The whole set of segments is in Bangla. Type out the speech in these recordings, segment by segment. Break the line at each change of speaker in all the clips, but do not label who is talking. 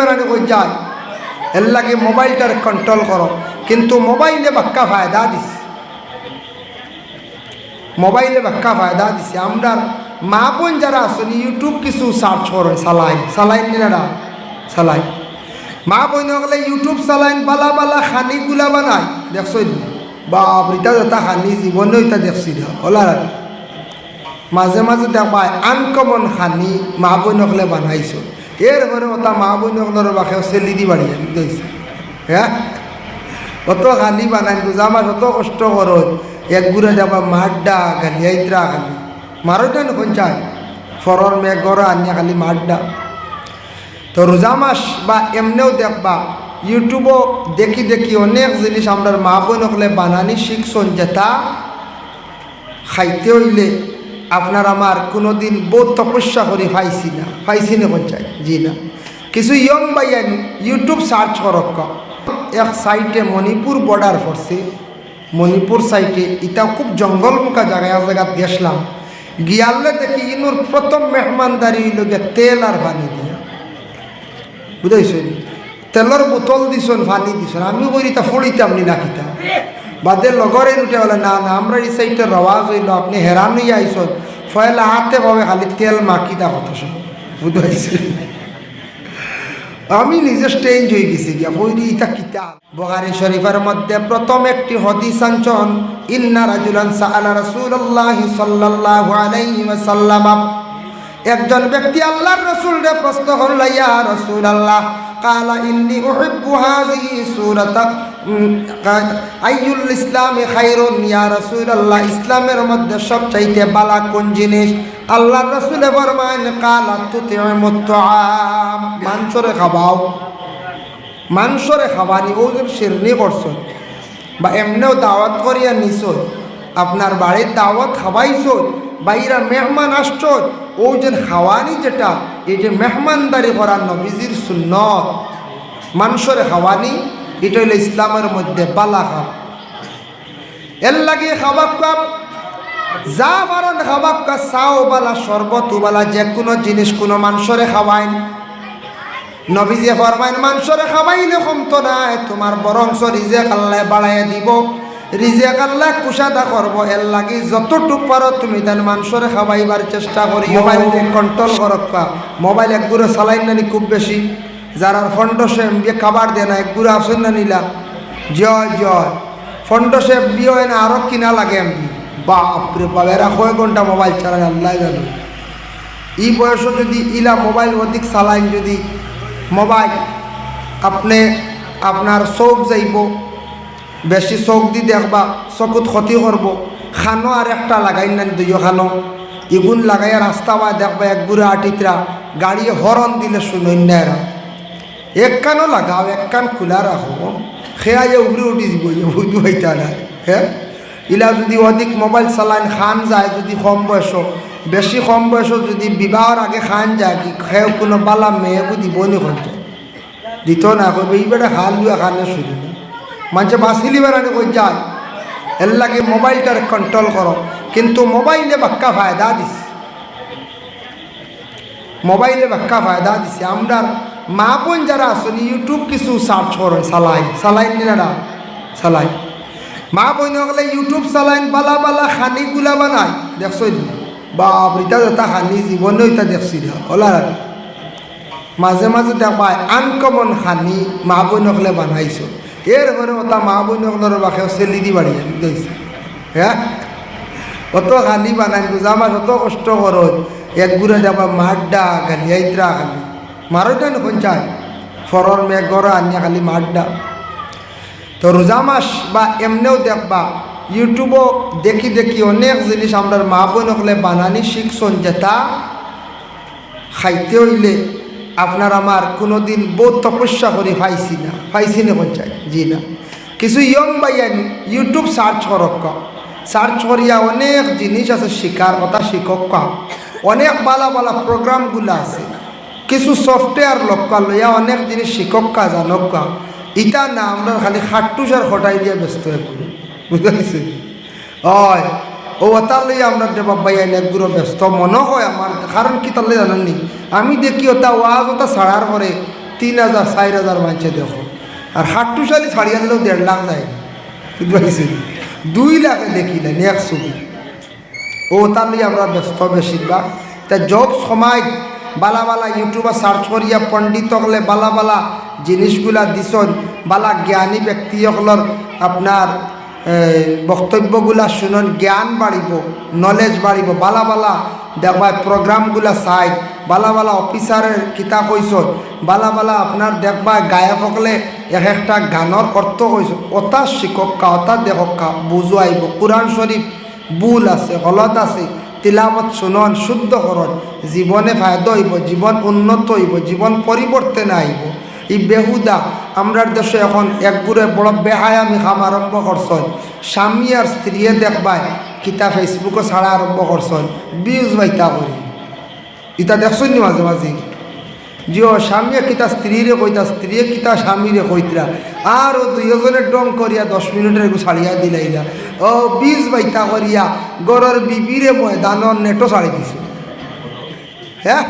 বেড়ানি কই যায় এর লাগে মোবাইলটার কন্ট্রোল করো। কিন্তু মোবাইলে বাক্কা ফায়দা দিস। মোবাইলে বাক্কা ফায়দা দিছে। আমরা মা বোন যারা আছেন ইউটিউব কিছু সার্চ করেন, সালাইন। Saline নিনারা saline. মা বোন গেলে ইউটিউব সালাইন, বালা বালা, খানি গুলা বানায় দেখছ বাপ রিতা যা খানি জীবনে ওইটা দেখছি ওলা মাঝে মাঝে দেখবা আনকমন খানি মা বোন হলে বানাইছো। এর ঘরে ওটা মা বোন বাসে চেলি দি বাড়ি দিয়েছে হ্যাঁ অত খানি বানাই বুঝা মাছ অত কষ্ট করো এক গুড়ে যাবা মাড্ডা খালি আইত্রা খালি মারোটা নখন চাই ফরর মেঘ গড় আনিয়া খালি মাড্ডা তো রোজা মাস বা এমনিও দেখবা ইউটিউবও দেখি দেখি অনেক জিনিস আমরা মা বোন হলে বানানি শিখছন যেটা খাইতে হইলে আপনার আমার কোনো দিন তপস্যা করে, পাইছি না পাইছি না পঞ্চায়েত জি না। কিছু ইয়ং বাইয়ান ইউটিউব সার্চ করক এক সাইটে মণিপুর বর্ডার পড়ছে মণিপুর সাইটে এটা খুব জঙ্গলমুখা জায়গায় এক জায়গাত গেছিলাম গিয়ালে দেখি ইনুর প্রথম মেহমানদারি গিয়ে তেল আর পানি দিয়া। বুঝাইছেন? তেলর বোতল দিছন, পানি দিছন। আমি করি তা ফড়িতাম নি নাকিতা বাদে লগরে উঠে বলে, না না, আমরা এই সাইডে রওয়াজ হইল আপনি হেরান হইয়া আইসন ফয়লা হাতে পাবে খালি তেল মাখিতা কথা সব বুঝাইছেন আমি নিজে স্টেঞ্জ হয়ে গেছি গিয়া। বইরি ইতা কিতাব বগারি শরীফের মধ্যে প্রথম একটি হদিস আঞ্চন ইন্না রাজুলান সাআলা রাসূলুল্লাহ সাল্লাল্লাহু আলাইহি ওয়াসাল্লাম একজন ব্যক্তি আল্লাহর রাসূলকে প্রশ্ন করল ইয়া রাসূলুল্লাহ কালা ইন্নি উহিব্বু হাযিহি সূরাতা আইয়ুল ইসলামে খায়রুন ইয়া রাসূলুল্লাহ ইসলামের মধ্যে সবচাইতে বালা কোন জিনিস? আল্লাহর রাসূলে ফরমান কালা তুতিমুত তুআম। মাংসরে খাবাও। মাংসরে খাবানি ও যে শিরনি করছ। বা এমনিও দাওয়াত করিয়া নিছ। আপনার বাড়ির দাওয়াত খাবাইছ বাইরা মেহমান আসছ, ও যে খাওয়ানি যেটা যে মেহমানদারি করার নবীজির সুন্নত। মাংসরে খাওয়ানি, এটা হইল ইসলামের মধ্যে বালা খাব এর লাগে খাবার কাপ যা পারেন খাবার কা চাও বালা, শরবত বালা, যে কোনো জিনিস কোনো মাংসরে খাওয়াইন। নবীজে ফরমাইন মাংসরে খাওয়াইলে কমতো নাই, তোমার বরংস রিজে কাল্লায় বাড়াইয়া দিব। করব এর লাগি যতটুক পারো তুমি তার চেষ্টা করি। মোবাইল কন্ট্রোল করক্কা মোবাইল এক গুঁড়ো চালাইন নানি খুব বেশি। যারা ফন্ড সেম দিয়ে খাবার দেয় না এক গুঁড়ো আসেন না নিলা। জয় জয়। ফন্ড সেম দিয়ে হয় না আরও কিনা লাগে এমনি বাপরে বাপ এরা কয় ঘণ্টা মোবাইল চালায় আল্লাহ জানো। এই বয়সে যদি ইলা মোবাইল অধিক চালাইন যদি মোবাইল আপনি আপনার চোখ যাইব। বেশি চোখ দি দেখবা, চকুত ক্ষতি করব খানো আর একটা লাগাই না দুইও খানো। ইগুন লাগাইয়া রাস্তা বা দেখবা এক গুড়ে আটিতরা গাড়ি হরন দিলে শুনই না এরা এক কানও লাগাও, এক কান খোলা রাখো খেয়াই উগড়ে উঠি যাব বুঝতে হইতা না হ্যাঁ ইলা যদি অধিক মোবাইল চালাইন খান যায়, যদি কম বয়স বেশি কম বয়স, যদি বিবাহর আগে খান যায়, কি খেয়ে কোনো বালা মেয়েকে দিব নি খরচা দিত না কইবে এইবারে খাল লুয়া খানে শুরু মানুষে বাঁচিলি বেড়ানি কই যায়। এর লাগে মোবাইলটার কন্ট্রোল করো। কিন্তু মোবাইলে বাক্কা ফায়দা দিস। মোবাইলে বাক্কা ফায়দা দিছে আমরা মা বোন যারা আছেন, ইউটিউব কিছু সার্চ করেন, সালাইন। Saline নিনারা saline. মা বোন গেলে ইউটিউব চালাইন বালা বালা খানি গুলা বানায়। দেখছ বাপ রিতা যা খানি জীবনে ওইটা দেখছি ওলা মাঝে মাঝে দেখবা আনকমন খানি মা বোন হলে বানাইছো। এর ঘরে ওটা মা বোন বাসে চেলি দি বাড়ি দিয়েছে হ্যাঁ অত খানি বানাই মাছ অত কষ্ট করো এক গুড়ে যাবা মাড্ডা খালি আইত্রা খালি মারোটা নখন চাই। ফরর মেঘ গড় আনিয়া খালি মাড্ডা তো রোজা মাস বা এমনিও দেখবা ইউটিউবও দেখি দেখি অনেক জিনিস আমরা মা বোন হলে বানানি শিখছন যেটা খাইতে হইলে আপনার আমার কোনো দিন বহুত তপস্যা করে, পাইছি না। পাইছি না পঞ্চায়েত জি না। কিছু ইয়ং বাইয়ান ইউটিউব সার্চ করক সার্চ করিয়া অনেক জিনিস আছে শিকার কথা শিক্ষক অনেক বালা বালা প্রোগ্রামগুলো আছে। কিছু সফটওয়্যার লক্কা লইয়া অনেক জিনিস শিক্ষক জানক ইটা না আমরা খালি খাট্টুসার খটাই দিয়ে ব্যস্ত হয়ে পড়ি। বুঝতে পারছি হয়। ও ওতার লইয়া আমরা দেবা বাইয়ান একগুলো ব্যস্ত মনে হয় আমার কারণ কি তাহলে জানেননি? আমি দেখি ওটা ওয়াজ ওটা ছাড়ার পরে তিন হাজার চার হাজার মানছে দেখো। আর হাট্টুশালি ছাড়ি আনলেও দেড় লাখ যায়। বুঝতে পারছি দুই লাখে দেখিলেন এক ছবি। ও তাহলে আমরা ব্যস্ত বেশিরভাগ তা যোগ সময় বালা বালা ইউটিউবে সার্চ করিয়া পণ্ডিত হলে বালা বালা জিনিসগুলা দিছন। বালা জ্ঞানী ব্যক্তিসকলের আপনার এই, বক্তব্যগুলা শুনন, জ্ঞান বাড়িব নলেজ বাড়িব বালা বালা দেখবা প্রোগ্রামগুলা চাই। বালা বালা অফিসারের কিতাব কইস বালা বালা আপনার দেখবা গায়ক সকলে এক একটা গানের অর্থ কইস অতা শিকক কা অতা দেখক কা বুঝো আইব কোরআন শরীফ ভুল আছে গলত আছে তিলাবত শুনন, শুদ্ধ করন জীবনে ফায়দা হইব জীবন উন্নত হইব জীবন পরিবর্তন আইব ই বেহুদা আমরার দেশে এখন একগুড়ে বড় বেহায়ামি খাম আরম্ভ করছন স্বামী আর স্ত্রীয়ে দেখবাই কিতা ফেসবুকে ছাড়া আরম্ভ করছন বিউজ বাইতা করি। ইতা দেখছন নি মাঝে মাঝে জিও, স্বামীয়ে কিতা স্ত্রীরে কইতা স্ত্রীয়ে কিতা স্বামীরে কইতরা আর ও দুইজনে ডং করিয়া দশ মিনিটের একটু ছাড়িয়া দিলাইলা। ও বীজ বাইতা করিয়া গরর বিবিরে ময়দানর নেটো ছাড়ি দিছে। হ্যাঁ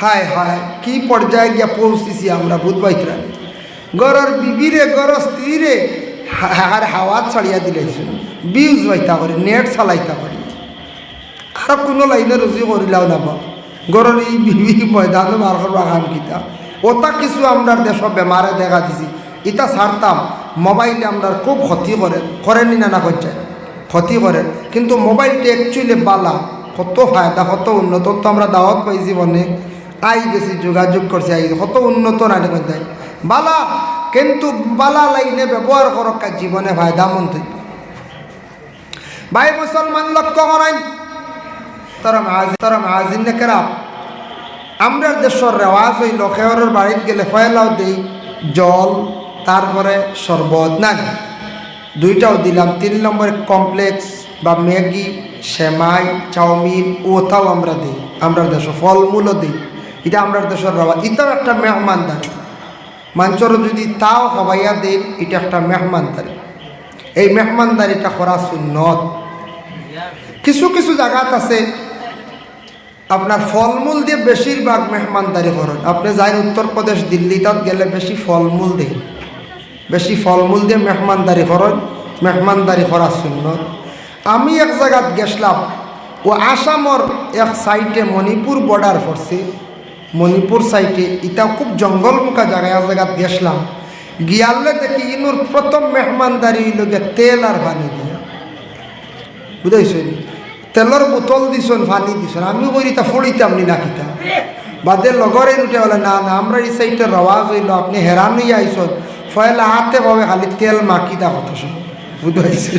হায় হায়, কি পর্যায়ে গিয়া পৌঁছিছি আমরা বুধ বাইতরা গরর বিবিরে গর স্ত্রীরে হার হাওয়াত ছাড়িয়া দিলাইছিল বিউজ বাইতা করে, নেট চালাইতা করে। আর কোনো লাইনে রুজি করিলাও না বা গরর এই বিবি ময়দান মার করবা কিতা। ওটা কিছু আমরা দেশ বেমারে দেখা দিছি। ইটা ছাড়তাম মোবাইলে আমরা খুব ক্ষতি করে করেনি না না করছে ক্ষতি করে কিন্তু মোবাইলটা অ্যাকচুয়ালি বালা। কত ফায়দা, কত উন্নত। তো আমরা দাওয়াত পাই জীবনে আই গেছি যোগাযোগ করছি আই কত উন্নত না করতে বালা, কিন্তু বালা লাইনে ব্যবহার করক জীবনে ফায়দা মন্ত্রী ভাই মুসলমান লক্ষ্য করেন তারা তারা মাহাজিন কেরাম আমরা দেশের রেওয়াজ হইল খেয়রের বাড়িত গেলে ফয়লাও দিই, জল তারপরে শরবত না দুইটাও দিলাম, তিন নম্বরে কমপ্লেক্স বা ম্যাগি সেমাই চাউমিন ওটাও আমরা দিই। আমরা দেশ ফলমূলও দিই। এটা আমরা দেশের রেওয়াজ এটাও একটা মেহমানদারি মাঞ্চর যদি তাও হবাইয়া দেন, এটা একটা মেহমানদারি। এই মেহমানদারিটা করা সুন্নত। কিছু কিছু জায়গাত আছে, আপনার ফলমূল দিয়ে বেশিরভাগ মেহমানদারি করেন। আপনি যাই উত্তরপ্রদেশ দিল্লি তাত গেলে বেশি ফলমূল দেন। বেশি ফলমূল দিয়ে মেহমানদারি করেন। মেহমানদারি করা শূন্য আমি এক জায়গাত গেছিলাম ও আসামর এক সাইটে মণিপুর বর্ডার পড়ছে মণিপুর সাইটে এটা খুব জঙ্গলমুখা জায়গায় এক জায়গাত গেছিলাম গিয়ালে দেখি ইনুর প্রথম মেহমানদারি গিয়ে তেল আর পানি দিয়া। বুঝাইছেন তেলর বোতল দিছন, পানি দিছন। আমি করি তা ফড়িতাম নি নাকিতা বাদে লগরে উঠে বলে না না, আমরা এই সাইডে রওয়াজ হইল আপনি হেরান নিয়ে আইসন ফয়লা হাতে ভাবে খালি তেল মাখিতা কথা শুন। বুঝতে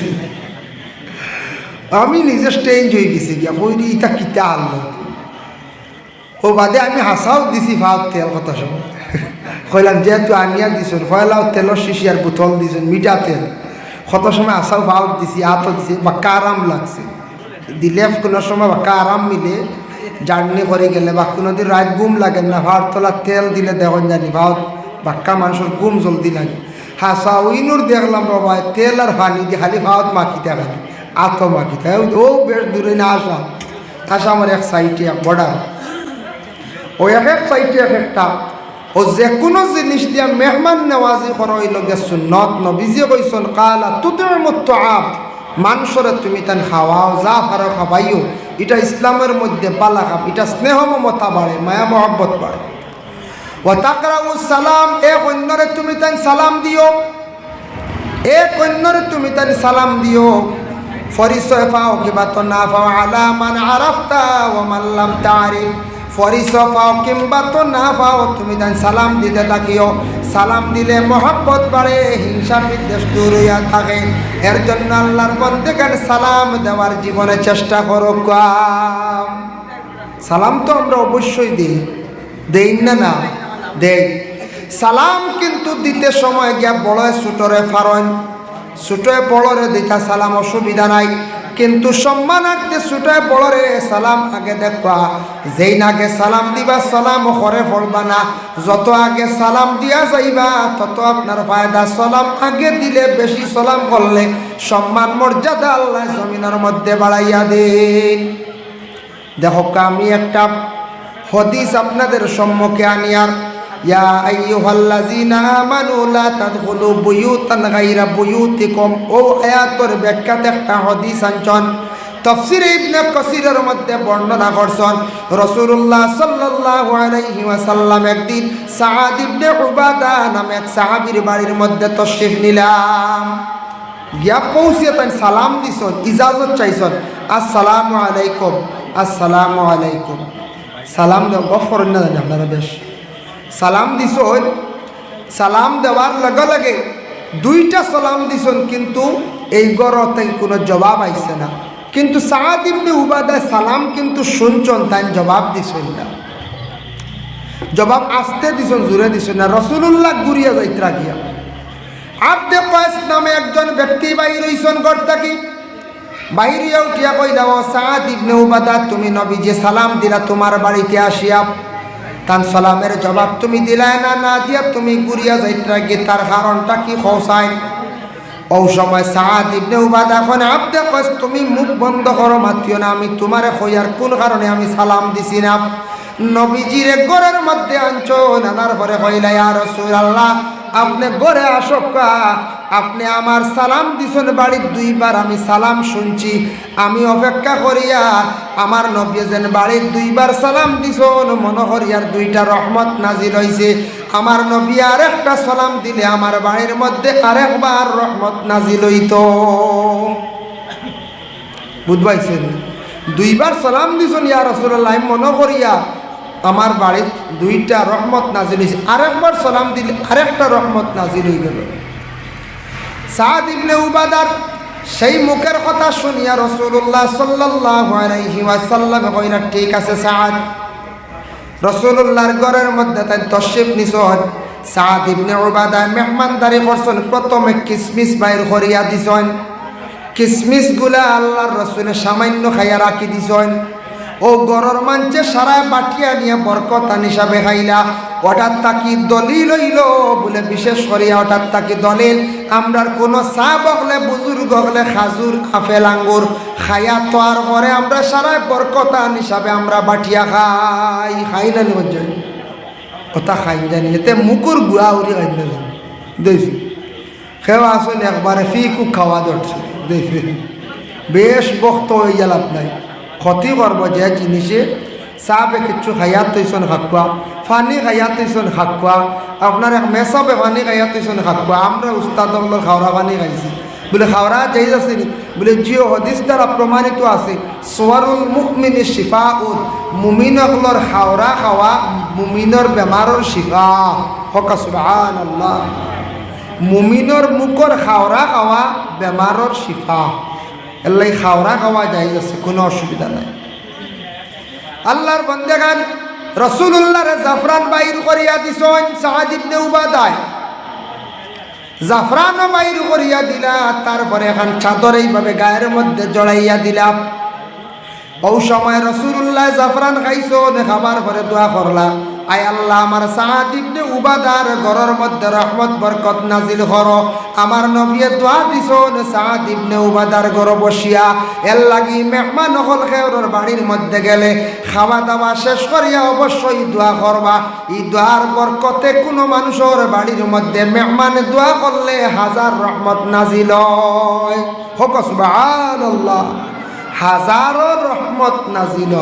আমি নিজে স্টেঞ্জ হয়ে গেছি গিয়া। কইরি ইটা কিতা আনলো? ও বাদে আমি হাসাও দিছি ভাত, তেল, কথা শুন কইলাম, যেহেতু আনিয়া দিছন ফয়লাও তেলর শিশি আর বোতল দিছন, মিঠা তেল। কত সময় আসাও ভাত দিছি আতো দিছি, বাক্কা আরাম লাগছে। দিলে কোনো সময় বাক্কা আরাম মিলে। জার্নি করে গেলে বা কোনো দিন রাত ঘুম লাগে না ভাত তোলা তেল দিলে দেখুন জানি ভাত, বাক্কা মানুষের গুম জলদি লাগে। হাসা উইনুর দেখলাম বাবা তেল আর পানি দিয়ে খালি ভাত মাখিতে খালি আতো মাখিতে ও, বেশ দূরে না আসা। আসা আমার এক সাইডে বর্ডার ও এক এক সাইডে এক একটা। ও যে কোনো জিনিস দিয়া মেহমান নেওয়াজি করা হইল গেছো নত নবীজি কইসন, কালা তুদের মতো আপ মানুষরে তুমি তান খাওয়াও, যা পারো খাবাইও। এটা ইসলামের মধ্যে পালা খাব এটা স্নেহ মমতা বাড়ে, মায়া মহব্বত বাড়ে। ও তাকরাউ সালাম এ অন্যরে তুমি তান সালাম দিও। এ অন্যরে তুমি তান সালাম দিও। ফরিসয় পাও কিবা তো না পাও, আলা মান আরাফতা ও মাল্লাম তারিফ সালাম দিলে বাড়ে, হিংসা থাকে। দেওয়ার জীবনে চেষ্টা করো সালাম তো আমরা অবশ্যই দিই। দেই না না? দেই। সালাম কিন্তু দিতে সময় গিয়া বড় সুটরে ফারন সুটে বড়রে দিতা সালাম অসুবিধা নাই। কিন্তু সম্মান সম্মানার্থে সুটে বড়রে সালাম আগে দেখবা। যেই আগে সালাম দিবা সালাম করে পড়বা না। যত আগে সালাম দিয়া যাইবা, তত আপনার ফায়দা। সালাম আগে দিলে বেশি সালাম করলে সম্মান মর্যাদা আল্লাহ জমিনের মধ্যে বাড়াইয়া দিন। দেখো, আমি একটা হদিস আপনাদের সম্মুখে আনিয়ার। ইয়া আইয়ুহাল্লাযীনা আমানু লা তাদখুলু বুয়ুতান গায়রা বুয়ুতিকুম। ও আয়াতর ব্যাখ্যাতে একটা হাদিস আনছন। তফসির ইবনে কসিরের মধ্যে বর্ণনা করছেন, রাসূলুল্লাহ সাল্লাল্লাহু আলাইহি ওয়াসাল্লাম একদিন সাআদ ইবনে উবাদা নামে এক সাহাবীর বাড়ির মধ্যে তশরিফ নিলাম গিয়া পৌঁছিয়ে তাই সালাম দিছন, ইজাজত চাইছন, আসসালামু আলাইকুম আসসালামু আলাইকুম। সালাম দেও গফ করেন না জানি আপনারা বেশ। সালাম দিছন সালাম দেওয়ার লগে লগে দুইটা সালাম দিছন, কিন্তু এই গরতে কোনো জবাব আইছে না। কিন্তু সাহাদ ইবনে উবাদা সালাম কিন্তু শুনছন তাই জবাব দিছেন না। জবাব আসতে দিছন, জুড়ে দিছেন না। রসুল্লাহ গুরিয়া যাইত্রা গিয়া আব্দে কয়েস নামে একজন ব্যক্তি বাইর হইছন ঘর থাকি বাইরিয়া উঠিয়া কই দাও সাদ ইবনে উবাদা, তুমি নবী যে সালাম দিলা, তোমার বাড়িতে আসিয়া তান সালামের জবাব তুমি দিলাই না না দিয়া তুমি গুরিয়া যাইত্রা গিয়ে তার কারণটা কি খোসাই ও সময় সাদ ইবনে উবাদা এখন, আব্দে কয়েস তুমি মুখ বন্ধ করো, মাতিও না, আমি তোমারে কইয়ার কোন কারণে আমি সালাম দিছি না। নবীজির ঘরের মধ্যে আনছো, নানার ঘরে কইলা, ইয়া রাসূলুল্লাহ, আপনি ঘরে আসক্কা আপনি আমার সালাম দিছেন বাড়ির দুইবার, আমি সালাম শুনছি। আমি অপেক্ষা করিয়া আমার নবী যেন বাড়ির দুইবার সালাম দিছন, মনে করিয়ার দুইটা রহমত নাজিল হইছে। আমার নবী আর একটা সালাম দিলে আমার বাড়ির মধ্যে আরেকবার রহমত নাজিল হইত। বুঝবাইছেন? দুইবার সালাম দিছন, ইয়া রসুল্লাহ মনে করিয়া আমার বাড়ির দুইটা রহমত নাজিল হয়েছে আরেকবার সালাম দিলে আরেকটা রহমত নাজিল হয়ে গেল। সাদ ইবনে উবাদার সেই মুখের কথা শুনিয়া রসুল্লাহ ওয়াসাল্লাম কইনা ঠিক আছে সাদ। রসুল্লাহর ঘরের মধ্যে তাই তশিফ নিছন সাদ ইবনে উবাদা মেহমানদারি করছেন, প্রথমে কিসমিস বাইর করিয়া দিছন। কিসমিসগুলা আল্লাহর রসুলের সামান্য খাইয়া রাখি দিছন। ও গরর মাঞ্চে সারায় বাটিয়া নিয়ে বরকতান হিসাবে খাইলা। হঠাৎ তাকি দলিল হইল বলে বিশেষ করিয়া হঠাৎ তাকি দলিল। আমরার কোনো চা বগলে বুজুর্গ হলে, খাজুর আপেল আঙ্গুর খাইয়া তোয়ার পরে আমরা সারায় বরকতান হিসাবে আমরা বাটিয়া খাই। খাই না নি ওটা খাই জানি। এতে মুকুর গুয়া উড়ি খাই না জানি। দেখছি। খেওয়া আসুন একবারে ফিকু খাওয়া ধরছে। দেখছি। বেশ বক্ত হয়ে গেল আপনার ক্ষতি করব যে জিনিসে, চাপে কিচ্ছু খাইয়াত তৈছন খাকুয়া ফানি খাইয়াত তৈছন খাকুয়া আপনার এক মেসাবে ফানি খাইয়াত তৈছন খাকুয়া আমরা উস্তাদ খাওয়া পানি খাইছি বলে খাওয়া যাই আছে নি বলে জিও হদিস দ্বারা প্রমাণিত আছে সোয়ারুল মুকমিনী শিফা উল মুমিনকলর খাওয়া খাওয়া মুমিনর বেমারর শিফা। হকা সুবাহ আল্লাহ মুমিনর মুখর খাওয়া খাওয়া বেমারর শিফা। এলাই খাওয়া খাওয়া যাই আছে কোনো অসুবিধা নাই। আল্লাহর বন্দেগান রসুল্লাহর জাফরান বাইর করিয়া দিছন, সাহাদ ইবনে উবাদায়। জাফরানও বাইর করিয়া দিলা, তারপরে এখন চাদর এইভাবে গায়ের মধ্যে জড়াইয়া দিলাম ও সময় রসুল্লাহ জাফরান খাইছো খাবার পরে দোয়া করলা। আয় আল্লাহ, আমার সাহাদ ইবনে উবাদার ঘরের মধ্যে রহমত, বরকত নাজিল কর আমার নবিয়ে দোয়া দিছ সাহাদ ইবনে উবাদার ঘর বসিয়া। এর লাগি মেহমান হল খেওরের বাড়ির মধ্যে গেলে খাওয়া দাওয়া শেষ করিয়া অবশ্যই দোয়া করবা। এই দোয়ার বরকতে কোনো মানুষের বাড়ির মধ্যে মেহমান দোয়া করলে হাজার রহমত নাজিল হয়। হোক, সুবহানাল্লাহ, হাজারো রহমত নাজিল